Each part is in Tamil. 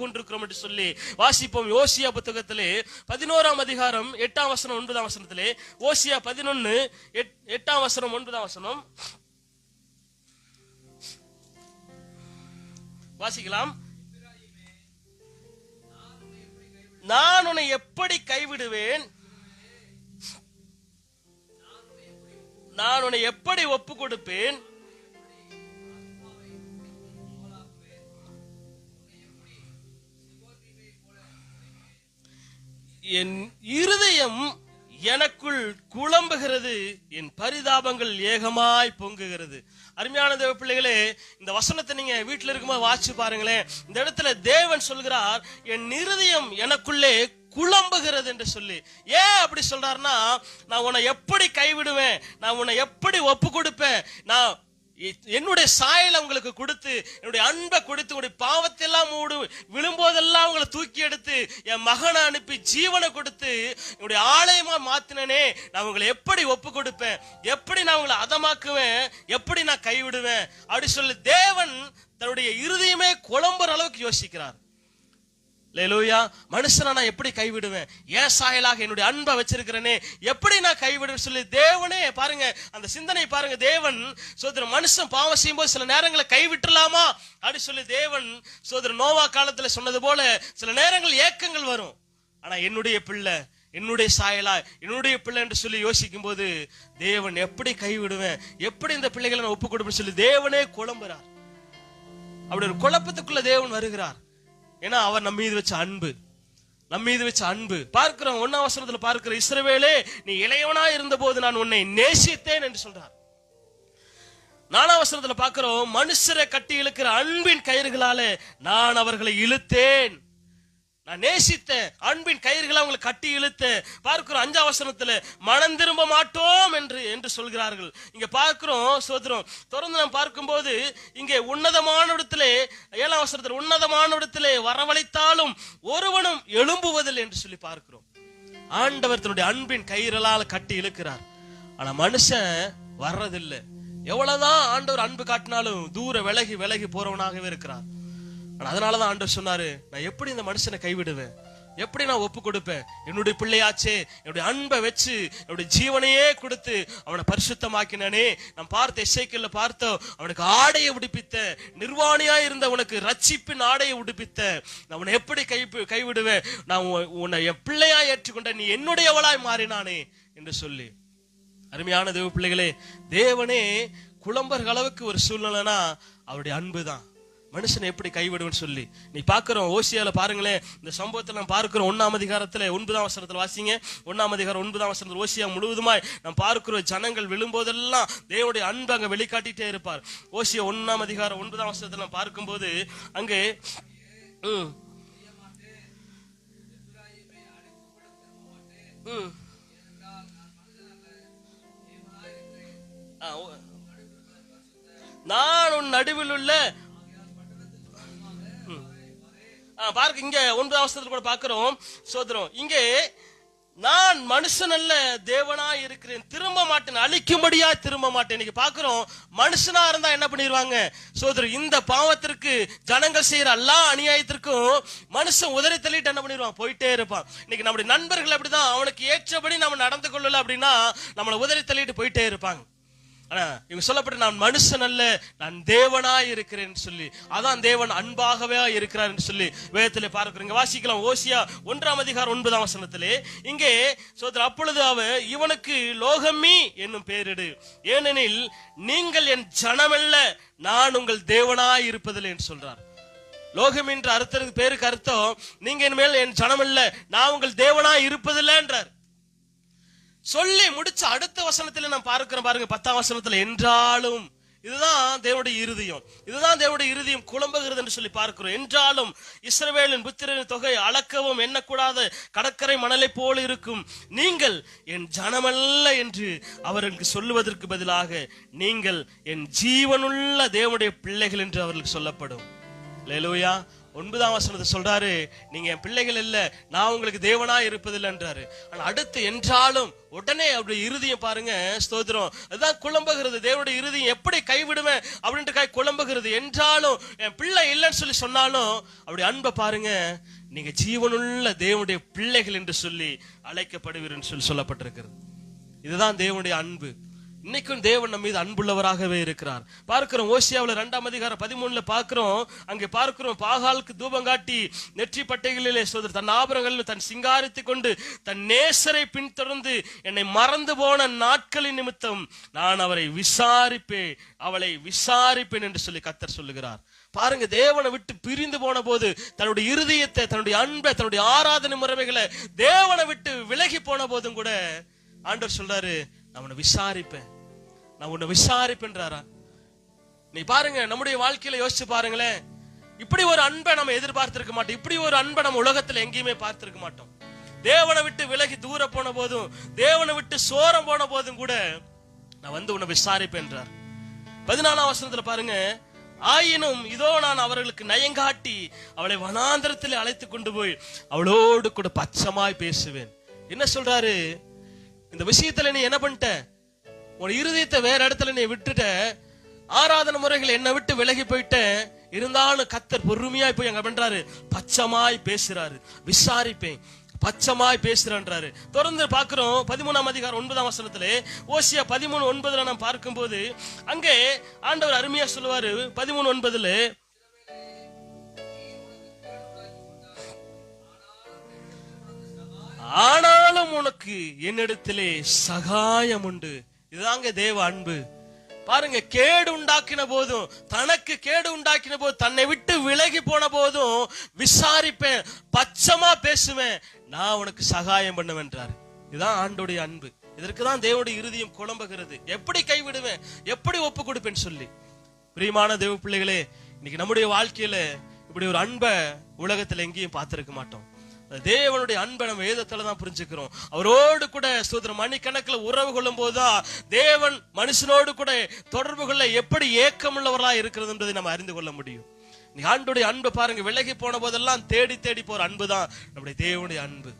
கொண்டிருக்கிறோம் என்று சொல்லி வாசிப்போம். ஓசியா புத்தகத்திலே பதினோராம் அதிகாரம் எட்டாம் வசனம் ஒன்பதாம் வசனத்திலே ஓசியா பதினொன்னு எட்டாம் வசனம் ஒன்பதாம் வசனம். வாசிக்கலாம். நான் உன்னை எப்படி கைவிடுவேன்? நான் உன்னை எப்படி ஒப்பு கொடுப்பேன் என் இருதயம் எனக்குள் குழம்புகிறது என் பரிதாபங்கள் ஏகமாய் பொங்குகிறது. அருமையான தேவ பிள்ளைகளே இந்த வசனத்தை நீங்க வீட்டில் இருக்கும்போது வாசிச்சு பாருங்களேன். இந்த இடத்துல தேவன் சொல்கிறார் என் இருதயம் எனக்குள்ளே குழம்புகிறது என்று சொல்லி. ஏன் அப்படி சொல்றாருன்னா நான் உன்னை எப்படி கைவிடுவேன் நான் உன்னை எப்படி ஒப்பு கொடுப்பேன் நான் என்னுடைய சாயலை உங்களுக்கு கொடுத்து என்னுடைய அன்பை கொடுத்து என்னுடைய பாவத்தை எல்லாம் மூடு விழும்போதெல்லாம் உங்களை தூக்கி எடுத்து என் மகனை அனுப்பி ஜீவனை கொடுத்து என்னுடைய ஆலயமா மாத்தினனே நான் உங்களை எப்படி ஒப்பு கொடுப்பேன்? எப்படி நான் உங்களை அதமாக்குவேன்? எப்படி நான் கைவிடுவேன்? அப்படி சொல்லி தேவன் தன்னுடைய இருதயமே குழம்புற அளவுக்கு யோசிக்கிறார். லேலூயா மனுஷனை நான் எப்படி கைவிடுவேன்? ஏன் சாயலாக என்னுடைய அன்பை வச்சிருக்கிறேனே. எப்படி நான் கைவிடுவேன் சொல்லி தேவனே பாருங்க அந்த சிந்தனை பாருங்க. தேவன் சோதர மனுஷன் பாவம் செய்யும்போது சில நேரங்களை கைவிட்டுலாமா அப்படி சொல்லி தேவன் சோதர நோவா காலத்துல சொன்னது போல சில நேரங்கள் ஏக்கங்கள் வரும். ஆனா என்னுடைய பிள்ளை என்னுடைய சாயலா என்னுடைய பிள்ளை என்று சொல்லி யோசிக்கும் போது தேவன் எப்படி கைவிடுவேன்? எப்படி இந்த பிள்ளைகளை நான் ஒப்பு கொடுப்பேன் சொல்லி தேவனே குழம்புறார். அப்படி ஒரு குழப்பத்துக்குள்ள தேவன் வருகிறார். ஏன்னா அவர் நம்ம மீது வச்ச அன்பு நம்ம மீது வச்ச அன்பு. பார்க்கிறோம் ஒன்னா வசனத்துல பார்க்கிற இஸ்ரவேலே நீ இளையவனா இருந்த போது நான் உன்னை நேசித்தேன் என்று சொல்றார். நானா வசனத்துல பார்க்கிறோம் மனுஷரை கட்டி இழுக்கிற அன்பின் கயிறுகளால நான் அவர்களை இழுத்தேன். நான் நேசித்தேன். அன்பின் கயிறுகளை அவங்களை கட்டி இழுத்தேன் பார்க்கிறோம். அஞ்சாம் மனம் திரும்ப மாட்டோம் என்று என்று சொல்கிறார்கள். இங்க பார்க்கிறோம் சோதரம். தொடர்ந்து நாம் பார்க்கும்போது இங்கே உன்னதமான இடத்திலே ஏழாம் வசனத்தில் உன்னதமான இடத்திலே வரவழைத்தாலும் ஒருவனும் எழும்புவதில்லை என்று சொல்லி பார்க்கிறோம். ஆண்டவர் தன்னுடைய அன்பின் கயிறலால் கட்டி இழுக்கிறார். ஆனா மனுஷன் வர்றதில்லை. எவ்வளவுதான் ஆண்டவர் அன்பு காட்டினாலும் தூர விலகி விலகி போறவனாகவே இருக்கிறார். ஆனா அதனாலதான் ஆண்டவர் சொன்னாரு நான் எப்படி இந்த மனுஷனை கைவிடுவேன்? எப்படி நான் ஒப்பு கொடுப்பேன்? என்னுடைய பிள்ளையாச்சே என்னுடைய அன்பை வச்சு என்னுடைய ஜீவனையே கொடுத்து அவனை பரிசுத்தமாக்கினானே. நான் பார்த்த இசைக்கல்ல பார்த்தோம் அவனுக்கு ஆடையை உடுப்பித்த நிர்வாணியா இருந்த உனக்கு ரட்சிப்பின் ஆடையை உடுப்பித்த. நான் உன்னை எப்படி கை கைவிடுவேன்? நான் உன்னை என் பிள்ளையா ஏற்றுக்கொண்ட நீ என்னுடையவளாய் மாறினானே என்று சொல்லி. அருமையான தேவ பிள்ளைகளே தேவனே குழம்பர்கள் அளவுக்கு ஒரு சூழ்நிலைனா அவருடைய அன்பு தான் மனுஷனை எப்படி கைவிடுவேன்னு சொல்லி. நீ பாக்குறோம் ஓசியால பாருங்களேன் இந்த சம்பவத்தை நம்ம பார்க்கிறோம் ஒன்னாம் அதிகாரத்துல ஒன்பதாம் வசனத்துல வாசிங்க. ஒன்னாம் அதிகாரம் ஒன்பதாம் வசனத்துல ஓசியா முழுவதுமாய் நாம் பார்க்கிறோம் ஜனங்கள் விழும்போதெல்லாம் தேவனுடைய அன்பு அங்க வெளிக்காட்டிட்டே இருப்பார். ஓசியா ஒன்னாம் அதிகாரம் ஒன்பதாம் வசனத்துல நாம் பார்க்கும்போது அங்கே ம். ம். நான் உன் நடுவில் உள்ள பாருங்க இங்க ஒன்பதாம் அவசரத்தில் கூட பாக்குறோம். சோதரம் இங்கே நான் மனுஷன் அல்ல தேவனா இருக்கிறேன். திரும்ப மாட்டேன் அழிக்கும்படியா திரும்ப மாட்டேன். இன்னைக்கு பார்க்கிறோம் மனுஷனா இருந்தா என்ன பண்ணிடுவாங்க? சோதரம் இந்த பாவத்திற்கு ஜனங்கள் செய்யற எல்லா அநியாயத்திற்கும் மனுஷன் உதறி தள்ளிட்டு என்ன பண்ணிடுவான்? போயிட்டே இருப்பான். இன்னைக்கு நம்முடைய நண்பர்கள் அப்படிதான் அவனுக்கு ஏற்றபடி நம்ம நடந்து கொள்ளல அப்படின்னா நம்மளை உதறி தள்ளிட்டு போயிட்டே இருப்பாங்க. ஆனா இவங்க சொல்லப்பட்ட நான் மனுஷன் அல்ல நான் தேவனா இருக்கிறேன் சொல்லி. அதான் தேவன் அன்பாகவே இருக்கிறார் சொல்லி வேதத்திலே பார்க்கிறீங்க வாசிக்கலாம். ஓசியா ஒன்றாம் அதிகாரம் ஒன்பதாம் வசனத்திலே இங்கே சோதர அப்பொழுது அவ இவனுக்கு லோகமி என்னும் பேரிடு ஏனெனில் நீங்கள் என் ஜனமல்ல நான் உங்கள் தேவனாய் இருப்பதில்லை என்று சொல்றார். லோகம் என்ற அர்த்தத்துக்கு பேருக்கு அர்த்தம் நீங்க இனிமேல் என் ஜனமல்ல நான் உங்கள் தேவனாய் இருப்பதில்லை என்றார். சொல்லி முடிச்ச அடுத்த வசனத்துல நான் பார்க்கிறோம் பாருங்க பத்தாம் வசனத்துல என்றாலும் இதுதான் தேவனுடைய இருதயம் இதுதான் தேவனுடைய இருதயம் குழம்புகிறது என்று சொல்லி பார்க்கிறோம். என்றாலும் இஸ்ரவேலின் புத்திரனின் தொகை அளக்கவும் எண்ணக்கூடாத கடற்கரை மணலை போல இருக்கும். நீங்கள் என் ஜனமல்ல என்று அவர்களுக்கு சொல்லுவதற்கு பதிலாக நீங்கள் என் ஜீவனுள்ள தேவனுடைய பிள்ளைகள் என்று அவர்களுக்கு சொல்லப்படும். லேலூயா ஒன்பதாம் வசனத்தை சொல்றாரு நீங்க என் பிள்ளைகள் இல்ல நான் உங்களுக்கு தேவனா இருப்பதில்லைன்றாரு. ஆனா அடுத்து என்றாலும் உடனே அவருடைய இறுதியை பாருங்க ஸ்தோத்திரம். அதுதான் குழம்புகிறது தேவனுடைய இருதயம் எப்படி கைவிடுவேன் அப்படின்ட்டு கை குழம்புகிறது. என்றாலும் என் பிள்ளை இல்லைன்னு சொல்லி சொன்னாலும் அவருடைய அன்பை பாருங்க நீங்க ஜீவனுள்ள தேவனுடைய பிள்ளைகள் என்று சொல்லி அழைக்கப்படுவீர்கள் சொல்லி சொல்லப்பட்டிருக்கிறது. இதுதான் தேவனுடைய அன்பு. இன்னைக்கும் தேவன் நம்ம மீது அன்புள்ளவராகவே இருக்கிறார். பார்க்கிறோம் ஓசியாவில் ரெண்டாம் அதிகாரம் பதிமூணுல பார்க்கிறோம் அங்கே பார்க்கிறோம் பாகாலுக்கு தூபம் காட்டி நெற்றி பட்டைகளிலே சோதர் தன் ஆபரங்களில் தன் சிங்காரித்து கொண்டு தன் நேசரை பின்தொடர்ந்து என்னை மறந்து போன நாட்களின் நிமித்தம் நான் அவரை விசாரிப்பேன் அவளை விசாரிப்பேன் என்று சொல்லி கத்தர் சொல்லுகிறார். பாருங்க தேவனை விட்டு பிரிந்து போன போது தன்னுடைய இருதயத்தை தன்னுடைய அன்பை தன்னுடைய ஆராதனை முறைமைகளை தேவனை விட்டு விலகி போன போதும் கூட ஆண்டவர் சொல்றாரு நான் உன்னை விசாரிப்பேன். நான் உன்னை விசாரிப்பேன்றாரா? நீ பாருங்க நம்முடைய வாழ்க்கையில யோசிச்சு பாருங்களேன். இப்படி ஒரு அன்பை நம்ம எதிர்பார்த்திருக்க மாட்டோம். இப்படி ஒரு அன்பை நம்ம உலகத்துல எங்கேயுமே பார்த்திருக்க மாட்டோம். தேவனை விட்டு விலகி தூர போன போதும் தேவனை விட்டு சோரம் போன போதும் கூட நான் வந்து உன்னை விசாரிப்பேன்றார். பதினாலாம் வசனத்துல பாருங்க ஆயினும் இதோ நான் அவர்களுக்கு நயங்காட்டி அவளை வனாந்திரத்தில் அழைத்து கொண்டு போய் அவளோடு கூட பச்சமாய் பேசுவேன். என்ன சொல்றாரு? இந்த விஷயத்துல நீ என்ன பண்ணிட்ட? உன் இருதயத்தை வேற இடத்துல நீ விட்டுட்ட. ஆராதனை முறைகள் என்னை விட்டு விலகி போயிட்டேன். இருந்தாலும் கத்தர் பொறுமையாய் போய் அங்க பண்றாரு பச்சமாய் பேசுறாரு. விசாரிப்பேன். பச்சமாய் பேசுறன்றாரு. தொடர்ந்து பார்க்கிறோம் பதிமூணாம் அதிகாரம் ஒன்பதாம் வசனத்திலே. ஓசியா பதிமூணு ஒன்பதுல நாம் பார்க்கும்போது அங்கே ஆண்டவர் அருமையா சொல்லுவாரு. பதிமூணு ஒன்பதுல ஆனாலும் உனக்கு என்னிடத்திலே சகாயம் உண்டு. இதுதாங்க தேவ அன்பு. பாருங்க கேடு உண்டாக்கின போதும் தனக்கு கேடு உண்டாக்கின போது தன்னை விட்டு விலகி போன போதும் விசாரிப்பேன் பச்சமா பேசுவேன் நான் உனக்கு சகாயம் பண்ணுவேன்றார் இதுதான் ஆண்டோடைய அன்பு. இதற்கு தான் தேவனுடைய இறுதியும் குழம்புகிறது. எப்படி கைவிடுவேன்? எப்படி ஒப்பு கொடுப்பேன்னு சொல்லி. பிரியமான தேவ பிள்ளைகளே இன்னைக்கு நம்முடைய வாழ்க்கையில இப்படி ஒரு அன்பை உலகத்துல எங்கேயும் பார்த்திருக்க மாட்டோம். தேவனுடைய அன்பை நம்ம வேதத்துல தான் புரிஞ்சுக்கிறோம். அவரோடு கூட சோதரம் மணிக்கணக்கில் உறவு கொள்ளும் போதுதான் தேவன் மனுஷனோடு கூட தொடர்பு கொள்ள எப்படி ஏக்கமுள்ளவர்களா இருக்கிறது என்பதை நம்ம அறிந்து கொள்ள முடியும். நீ ஆண்டுடைய அன்பை பாருங்க விலகி போன போதெல்லாம் தேடி தேடி போற அன்பு தான் நம்முடைய தேவனுடைய அன்பு.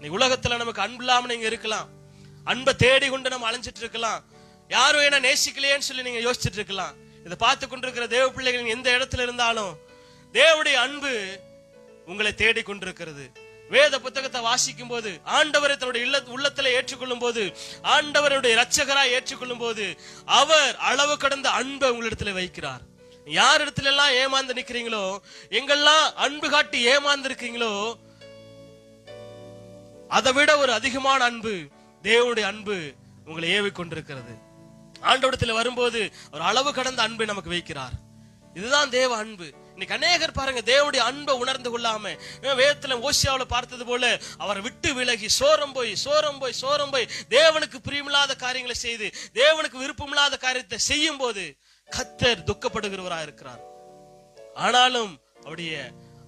நீ உலகத்துல நமக்கு அன்பு இல்லாம நீங்க இருக்கலாம். அன்பை தேடி கொண்டு நம்ம அலைஞ்சிட்டு இருக்கலாம். யாரும் என்ன நேசிக்கலையேன்னு சொல்லி நீங்க யோசிச்சுட்டு இருக்கலாம். இதை பார்த்து கொண்டிருக்கிற தேவ பிள்ளைகள் எந்த இடத்துல இருந்தாலும் தேவனுடைய அன்பு உங்களை தேடி கொண்டிருக்கிறது. வேத புத்தகத்தை வாசிக்கும் போது ஆண்டவரை தன்னுடைய இல்ல உள்ளத்துல ஏற்றுக்கொள்ளும் போது ஆண்டவருடைய ரட்சகரா ஏற்றுக்கொள்ளும் போது அவர் அளவு கடந்த அன்பை உங்களிடத்துல வைக்கிறார். யார் இடத்துல எல்லாம் ஏமாந்து நிக்கிறீங்களோ எங்கெல்லாம் அன்பு காட்டி ஏமாந்து இருக்கீங்களோ அதை விட ஒரு அதிகமான அன்பு தேவனுடைய அன்பு உங்களை ஏவி கொண்டிருக்கிறது ஆண்டவடத்தில் வரும்போது ஒரு அளவு கடந்த அன்பை நமக்கு வைக்கிறார். இதுதான் தேவ அன்பு. இன்னைக்கு அநேகர் பாருங்க தேவடைய அன்பை உணர்ந்து கொள்ளாம வேதத்துல ஓசியாவில் பார்த்தது போல அவரை விட்டு விலகி சோரம் போய் சோரம் போய் சோரம் போய் தேவனுக்கு பிரியமில்லாத காரியங்களை செய்து தேவனுக்கு விருப்பமில்லாத காரியத்தை செய்யும் போது கத்தர் துக்கப்படுகிறவராக இருக்கிறார். ஆனாலும் அவருடைய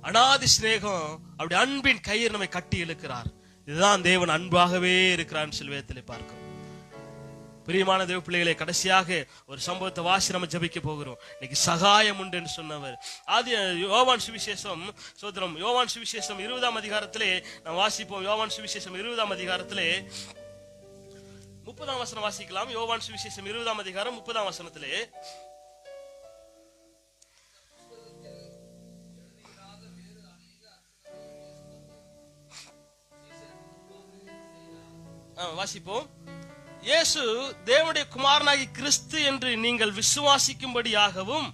அனாதி சிநேகம் அவருடைய அன்பின் கயிறு நம்மை கட்டி இழுக்கிறார். இதுதான் தேவன் அன்பாகவே இருக்கிறான் செல்வேதத்தில் பார்க்கிறோம். பிரியமான தேவ பிள்ளைகளை கடைசியாக ஒரு சம்பவத்தை வாசி நம்ம ஜபிக்க போகிறோம். இன்னைக்கு சகாயம் உண்டு என்று சொன்னவர். ஆதி யோவான் சுவிசேஷம் சோதரம் யோவான் சுவிசேஷம் இருபதாம் அதிகாரத்திலே நாம் வாசிப்போம். யோவான் சுவிசேஷம் இருபதாம் அதிகாரத்திலே முப்பதாம் வசனம் வாசிக்கலாம். யோவான் சுவிசேஷம் இருபதாம் அதிகாரம் முப்பதாம் வசனத்திலே. ஆ, வாசிப்போம். இயேசு தேவனுடைய குமாரனாகி கிறிஸ்து என்று நீங்கள் விசுவாசிக்கும்படியாகவும்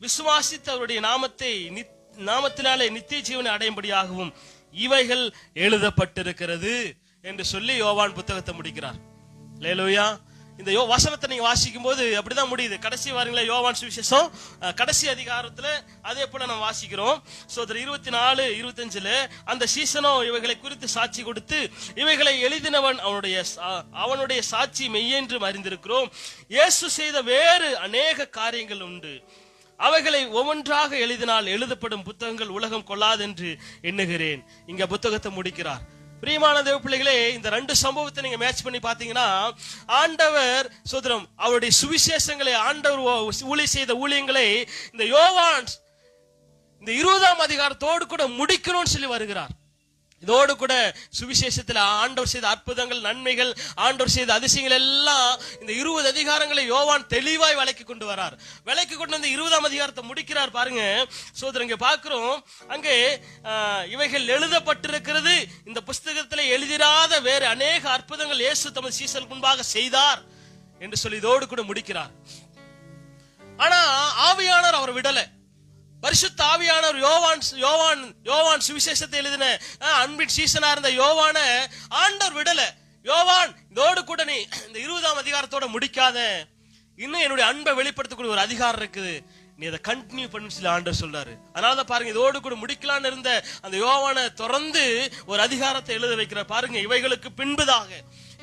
விசுவாசித்து அவருடைய நாமத்தை நித்- நாமத்தினாலே நித்திய ஜீவனை அடையும்படியாகவும் இவைகள் எழுதப்பட்டிருக்கிறது என்று சொல்லி யோவான் புத்தகத்தை முடிக்கிறார். லேலோயா இந்த யோ வசனத்தை நீங்க வாசிக்கும் போது அப்படிதான் முடியுது. கடைசி வாரங்களே யோவான் சுவிசேஷம் கடைசி அதிகாரத்துல அதே போல நம்ம வாசிக்கிறோம். சோ அதுல இருபத்தி நாலு இருபத்தஞ்சுல அந்த சீசனோ இவைகளை குறித்து சாட்சி கொடுத்து இவைகளை எழுதினவன் அவனுடைய அவனுடைய சாட்சி மெய்யென்று அறிந்திருக்கிறோம். இயேசு செய்த வேறு அநேக காரியங்கள் உண்டு. அவைகளை ஒவ்வொன்றாக எழுதினால் எழுதப்படும் புத்தகங்கள் உலகம் கொள்ளாதென்று எண்ணுகிறேன். இங்க புத்தகத்தை முடிக்கிறார். பிரியமான தேவ பிள்ளைகளே இந்த ரெண்டு சம்பவத்தை நீங்க மேட்ச் பண்ணி பாத்தீங்கன்னா ஆண்டவர் சுதரம் அவருடைய சுவிசேஷங்களை ஆண்டவர் ஊழி செய்த ஊழியங்களை இந்த யோவான் இந்த இருபதாம் அதிகாரத்தோடு கூட முடிக்கணும்னு சொல்லி வருகிறார். இதோடு கூட சுவிசேஷத்தில் ஆண்டவர் செய்த அற்புதங்கள் நன்மைகள் ஆண்டவர் செய்த அதிசயங்கள் எல்லாம் இந்த இருபது அதிகாரங்களை யோவான் தெளிவாய் விலைக்கு கொண்டு வரார். விலைக்கு கொண்டு வந்து இருபதாம் அதிகாரத்தை முடிக்கிறார் பாருங்க. சோதரங்க இங்க பார்க்கிறோம். அங்கே இவைகள் எழுதப்பட்டிருக்கிறது. இந்த புஸ்தகத்தில் எழுதிராத வேறு அநேக அற்புதங்கள் இயேசு தமது சீசல் முன்பாக செய்தார் என்று சொல்லி இதோடு கூட முடிக்கிறார். ஆனா ஆவியானவர் அவர் விடலை. பரிசுத்த ஆவியானவர் யோவான் யோவான் யோவான் சுவிசேஷத்தை எழுதின அன்பின் சீசனா இருந்த யோவான ஆண்டவர் விடல. யோவான் இதோடு கூட நீ இந்த இருபதாம் அதிகாரத்தோட முடிக்காத. இன்னும் என்னுடைய அன்பை வெளிப்படுத்தக்கூடிய ஒரு அதிகாரம் இருக்குது. நீ அதை கண்டினியூ பண்ணு சொல்லி ஆண்டர் சொல்றாரு. அதனால தான் பாருங்க இதோடு கூட முடிக்கலான்னு இருந்த அந்த யோவானை தொடர்ந்து ஒரு அதிகாரத்தை எழுத வைக்கிற பாருங்க இவைகளுக்கு பின்புதாக.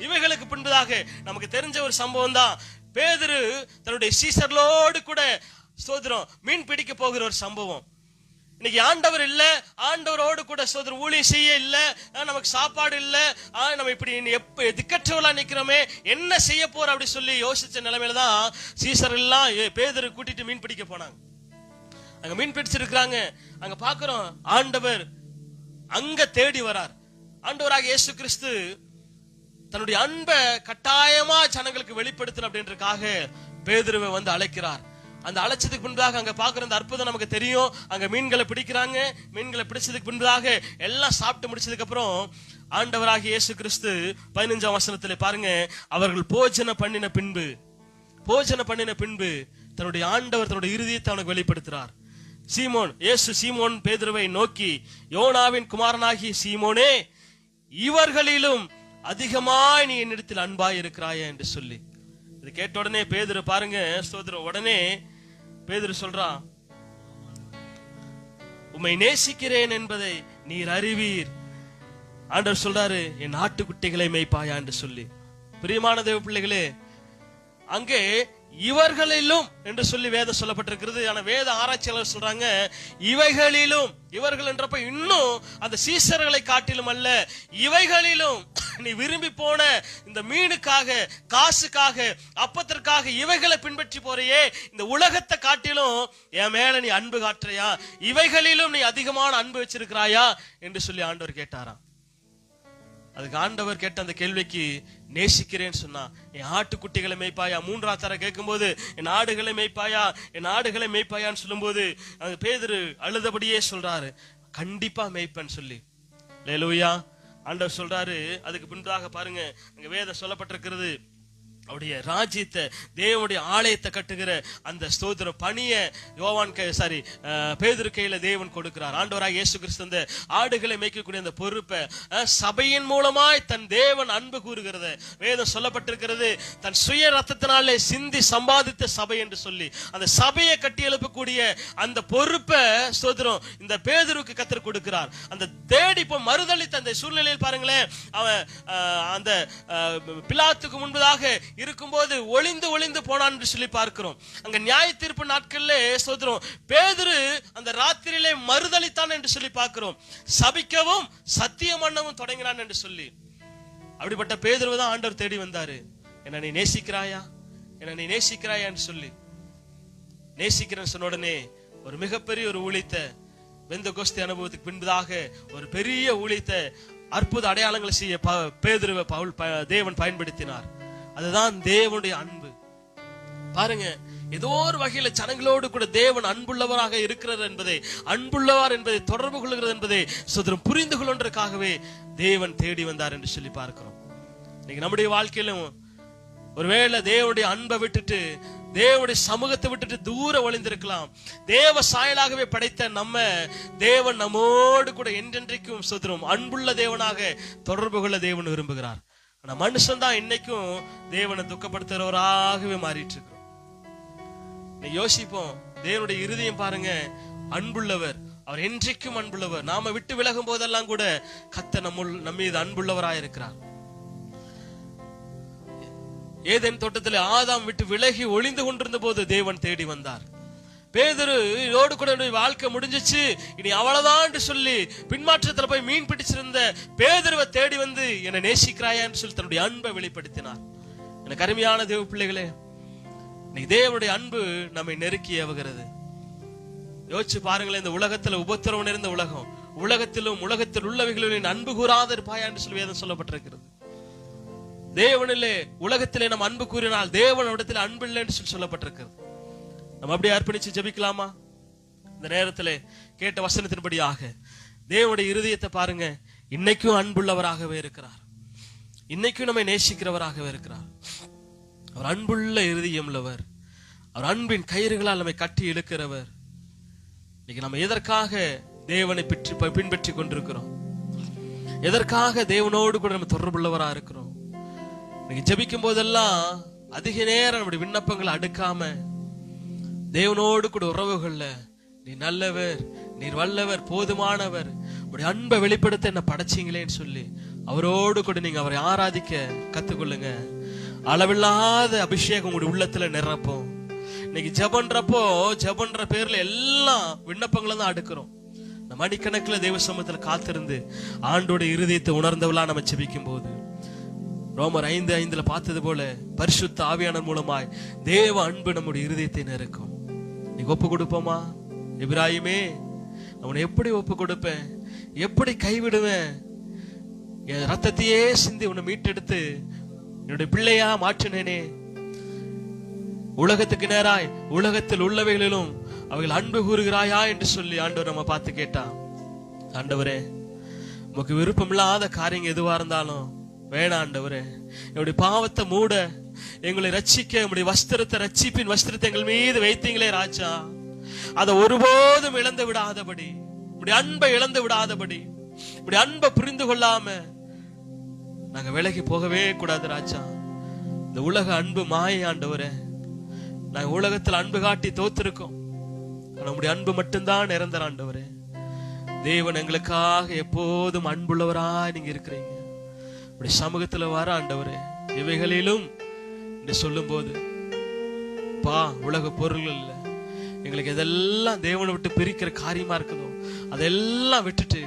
இவைகளுக்கு பின்புதாக. நமக்கு தெரிஞ்ச ஒரு சம்பவம் தான் பேதுரு தன்னுடைய சீசர்களோடு கூட சோதரம் மீன் பிடிக்க போகிற ஒரு சம்பவம். இன்னைக்கு ஆண்டவர் இல்ல ஆண்டவரோடு கூட சோதரம் ஊழியம் செய்ய இல்ல ஆ, நமக்கு சாப்பாடு இல்ல ஆ, நம்ம இப்படி எப்ப திக்கற்றவளா நிக்கிறோமே என்ன செய்ய போற அப்படி சொல்லி யோசிச்ச நிலைமையில தான் சீசர் எல்லாம் ஏ- கூட்டிட்டு மீன் பிடிக்க போனாங்க. அங்க மீன் பிடிச்சிருக்கிறாங்க. அங்க பாக்குறோம் ஆண்டவர் அங்க தேடி வரார். ஆண்டவராக இயேசு கிறிஸ்து தன்னுடைய அன்பை கட்டாயமா ஜனங்களுக்கு வெளிப்படுத்தணும் அப்படின்றதுக்காக பேதுருவை வந்து அழைக்கிறார். அந்த அழைச்சதுக்கு பின்பதாக அங்க பாக்குற அந்த அற்புதம் நமக்கு தெரியும். அங்க மீன்களை பிடிக்கிறாங்க. மீன்களை பிடிச்சதுக்கு முன்பதாக எல்லாம் சாப்பிட்டு முடிச்சதுக்கு அப்புறம் ஆண்டவராக இயேசு கிறிஸ்து பதினஞ்சாம் வசனத்துல பாருங்க. அவர்கள் போஜன பண்ணின பின்பு போஜன பண்ணின பின்பு தன்னுடைய ஆண்டவர் தன்னுடைய இறுதியத்தை அவனுக்கு வெளிப்படுத்துறார். சீமோன் இயேசு சீமோன் பேதுருவை நோக்கி யோனாவின் குமாரனாகிய சீமோனே இவர்களிலும் அதிகமாய் நீ என்னிடத்தில் அன்பாய் இருக்கிறாயா என்று சொல்லி. இது கேட்ட உடனே பேதுரு பாருங்க சோதர உடனே பேதர் சொல்றான் உம்மை நேசிக்கிறேன் என்பதை நீர் அறிவீர். ஆண்டவர் சொல்றாரு என் ஆட்டுக்குட்டிகளை மேய்ப்பாயா? என்று சொல்லி. பிரியமான தேவ பிள்ளைகளே அங்கே இவர்களிலும் என்று சொல்லி வேதம் சொல்லப்பட்டிருக்கிறது. ஆனா வேத ஆராய்ச்சியாளர் சொல்றாங்க இவைகளிலும் இவர்கள் என்றப்ப இன்னும் அந்த சீசர்களை காட்டிலும் அல்ல இவைகளிலும் நீ விரும்பி போன இந்த மீனுக்காக காசுக்காக அப்பத்திற்காக இவைகளை பின்பற்றி போறியே இந்த உலகத்தை காட்டிலும் என் மேல நீ அன்பு காட்டுறியா? இவைகளிலும் நீ அதிகமான அன்பு வச்சிருக்கிறாயா? என்று சொல்லி ஆண்டவர் கேட்டாராம். அதுக்கு ஆண்டவர் கேட்ட அந்த கேள்விக்கு நேசிக்கிறேன்னு சொன்னா என் ஆட்டுக்குட்டிகளை மேய்ப்பாயா? மூன்றாவது தர கேட்கும்போது என் ஆடுகளை மேய்ப்பாயா? என் ஆடுகளை மேய்ப்பாயான்னு சொல்லும்போது அந்த பேதரு அழுதபடியே சொல்றாரு. கண்டிப்பா மேய்ப்பேன்னு சொல்லி. லேலுயா ஆண்டவர் சொல்றாரு. அதுக்கு பின்பாக பாருங்க அங்க வேதம் சொல்லப்பட்டிருக்கிறது. அவருடைய ராஜ்யத்தை தேவனுடைய ஆலயத்தை கட்டுகிற அந்த ஸ்தோத்திர பணியை யோவான் கை சாரி பேதுரு கையில தேவன் கொடுக்கிறார். ஆண்டவராக இயேசு கிறிஸ்து அந்த ஆடுகளை மேய்க்கக்கூடிய அந்த பொறுப்பை சபையின் மூலமாய் தன் தேவன் அன்பு கூறுகிறத வேதம் சொல்லப்பட்டிருக்கிறது. தன் சுய ரத்தத்தினாலே சிந்தி சம்பாதித்த சபை என்று சொல்லி அந்த சபையை கட்டி எழுப்பக்கூடிய அந்த பொறுப்பை ஸ்தோத்திரம் இந்த பேதுருக்கு கத்தர் கொடுக்கிறார். அந்த தேடி இப்போ மறுதளித்த அந்த சூழ்நிலையில் பாருங்களேன் அவன் அந்த அஹ், பிலாத்துக்கு முன்பதாக இருக்கும்போது ஒளிந்து ஒளிந்து போனான் என்று சொல்லி பார்க்கிறோம். அங்க நியாய தீர்ப்பு நாட்கள்ல சோதரம் பேதுரு அந்த ராத்திரியிலே மறுதளித்தான் என்று சொல்லி பார்க்கிறோம். சபிக்கவும் சத்தியம் பண்ணவும் தொடங்கினான் என்று சொல்லி. அப்படிப்பட்ட பேதுருவை தான் ஆண்டவர் தேடி வந்தாரு. என்ன நீ நேசிக்கிறாயா? என்ன நீ நேசிக்கிறாயா என்று சொல்லி. நேசிக்கிறேன்னு சொன்ன உடனே ஒரு மிகப்பெரிய ஒரு ஊழித்த வெந்த கோஸ்தி அனுபவத்துக்கு பின்பதாக ஒரு பெரிய ஊழித்த அற்புத அடையாளங்களை செய்ய ப- பேதுருவை பவுல் ப- தேவன் பயன்படுத்தினார். அதுதான் தேவனுடைய அன்பு. பாருங்க ஏதோ ஒரு வகையில ஜனங்களோடு கூட தேவன் அன்புள்ளவராக இருக்கிறார் என்பதை அன்புள்ளவர் என்பதை தொடர்பு கொள்கிறது என்பதை சுதரம் புரிந்து கொள்வதற்காகவே தேவன் தேடி வந்தார் என்று சொல்லி பார்க்கிறோம். இன்னைக்கு நம்முடைய வாழ்க்கையிலும் ஒருவேளை தேவனுடைய அன்பை விட்டுட்டு தேவனுடைய சமூகத்தை விட்டுட்டு தூர ஒளிந்திருக்கலாம். தேவ சாயலாகவே படைத்த நம்ம தேவன் நம்மோடு கூட என்றென்றைக்கும் சுதரும் அன்புள்ள தேவனாக தொடர்பு கொள்ள தேவன் விரும்புகிறார். ஆனா மனுஷன் தான் இன்னைக்கும் தேவனை துக்கப்படுத்துறவராகவே மாறிட்டு இருக்கிறோம் யோசிப்போம் தேவனுடைய இருதயம் பாருங்க அன்புள்ளவர் அவர் என்றைக்கும் அன்புள்ளவர். நாம விட்டு விலகும் போதெல்லாம் கூட கத்த நம்முள் நம்ம மீது அன்புள்ளவராயிருக்கிறார். ஏதேன் தோட்டத்தில் ஆதாம் விட்டு விலகி ஒளிந்து கொண்டிருந்த போது தேவன் தேடி வந்தார். பேதரு இதோடு கூட என்னுடைய வாழ்க்கை முடிஞ்சிச்சு. இனி அவ்வளவுதான் சொல்லி பின்மாற்றத்துல போய் மீன் பிடிச்சிருந்த பேதுருவை தேடி வந்து என்னை நேசிக்கிறாயான்னு சொல்லி தன்னுடைய அன்பை வெளிப்படுத்தினார். எனக்கு அருமையான தேவ பிள்ளைகளே இன்னைக்கு தேவனுடைய அன்பு நம்மை நெருக்கி ஏவுகிறது. யோசிச்சு பாருங்களேன் இந்த உலகத்துல உபத்திரவு நிறைந்த உலகம். உலகத்திலும் உலகத்தில் உள்ளவைகளில் அன்பு கூறாத இருப்பாயா என்று சொல்லி வேதம் சொல்லப்பட்டிருக்கிறது. தேவனிலே உலகத்திலே நம்ம அன்பு கூறினால் தேவனிடத்தில் அன்பு இல்லைன்னு சொல்லி சொல்லப்பட்டிருக்கிறது. நம்ம அப்படியே அர்ப்பணிச்சு ஜெபிக்கலாமா? இந்த நேரத்துல கேட்ட வசனத்தின்படியாக தேவனுடைய இருதயத்தை பாருங்க இன்னைக்கும் அன்புள்ளவராகவே இருக்கிறார். இன்னைக்கும் நம்மை நேசிக்கிறவராகவே இருக்கிறார். அவர் அன்புள்ள இருதயம் உள்ளவர் அவர் அன்பின் கயிறுகளால் நம்மை கட்டி இழுக்கிறவர். இன்னைக்கு நம்ம எதற்காக தேவனை பிற்றி பின்பற்றி கொண்டிருக்கிறோம்? எதற்காக தேவனோடு கூட நம்ம தொடர்புள்ளவராக இருக்கிறோம்? இன்னைக்கு ஜபிக்கும் போதெல்லாம் அதிக நேரம் நம்முடைய விண்ணப்பங்களை அடுக்காம தேவனோடு கூட உறவுகள்ல நீ நல்லவர் நீர் வல்லவர் போதுமானவர் உடைய அன்பை வெளிப்படுத்த என்ன படைச்சீங்களேன்னு சொல்லி அவரோடு கூட நீங்க அவரை ஆராதிக்க கத்துக்கொள்ளுங்க. அளவில்லாத அபிஷேகம் உங்களுடைய உள்ளத்துல நிரப்பும். இன்னைக்கு ஜெபன்றப்போ ஜெபன்ற பேர்ல எல்லாம் விண்ணப்பங்களை தான் அடுக்கிறோம். நம்ம மணிக்கணக்கில் தெய்வ சமூகத்தில் காத்திருந்து ஆண்டோட இருதயத்தை உணர்ந்தவளா நம்ம செபிக்கும் போது ரோமர் ஐந்து ஐந்துல பார்த்தது போல பரிசுத்த ஆவியானவர் மூலமாய் தேவ அன்பு நம்முடைய இருதயத்தை நெருக்கும். நீ ஒப்பு கொடுப்போமா? இப்ராஹிமே அவனை எப்படி ஒப்பு கொடுப்பேன்? எப்படி கைவிடுவேன்? என் ரத்தத்தையே சிந்தி உன்னை மீட்டெடுத்து என்னுடைய பிள்ளையா மாற்றினேனே. உலகத்துக்கு நேராய் உலகத்தில் உள்ளவைகளிலும் அவைகள் அன்பு கூறுகிறாயா என்று சொல்லி ஆண்டவர் நம்ம பார்த்து கேட்டான். ஆண்டவரே உமக்கு விருப்பமில்லாத காரியங்க எதுவா இருந்தாலும் வேணாம் ஆண்டவரே. என்னுடைய பாவத்தை மூட எங்களை ரட்சிக்க உங்களுடைய வஸ்திரத்தை ரட்சிப்பின் வஸ்திரத்தை எங்கள் மீது வைத்தீங்களே ராஜா. அதை ஒருபோதும் இழந்து விடாதபடி உடைய அன்பை இழந்து விடாதபடி உடைய அன்பை புரிந்து கொள்ளாம நாங்க விலகி போகவே கூடாது ராஜா. இந்த உலக அன்பு மாயை ஆண்டவரே. நாங்க உலகத்தில் அன்பு காட்டி தோத்திருக்கோம். ஆனா உடைய அன்பு மட்டும்தான் நிரந்தர ஆண்டவரே. தேவன் எங்களுக்காக எப்போதும் அன்புள்ளவரா நீங்க இருக்கிறீங்க. உடைய சமூகத்துல வர ஆண்டவரே இவைகளிலும் என்று சொல்லும்போது பா உலக பொருள்கள் இல்ல. எங்களுக்கு எதெல்லாம் தேவனை விட்டு பிரிக்கிற காரியமா இருக்குதோ அதெல்லாம் விட்டுட்டு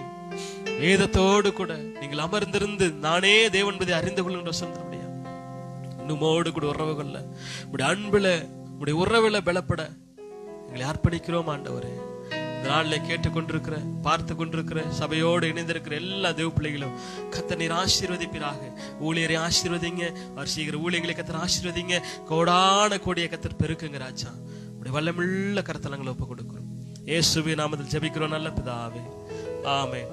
வேதத்தோடு கூட நீங்கள் அமர்ந்திருந்து நானே தேவன் பதி அறிந்து கொள்ளுன்ற சொல்ல முடியாது இன்னுமோடு கூட உறவு கொள்ள. உடைய அன்புல உடைய உறவுல பலப்பட எங்களை அர்ப்பணிக்கிறோம் ஆண்டவரே. இந்த நாளில் கேட்டுக்கொண்டிருக்கிற பார்த்து கொண்டிருக்கிற சபையோடு இணைந்திருக்கிற எல்லா தேவ பிள்ளைகளும் கத்த நீர் ஊழியரை ஆசீர்வதிங்க அவர் ஊழியர்களை கத்தர் ஆசீர்வதிங்க கோடான கோடிய கத்தர் பெருக்குங்க ராஜா. உடைய வல்லமுள்ள கருத்தலங்களை ஒப்பு கொடுக்குறோம் ஏசுவி நாமத்தில் ஜெபிக்கிறோம் நல்ல பிதாவே. ஆமே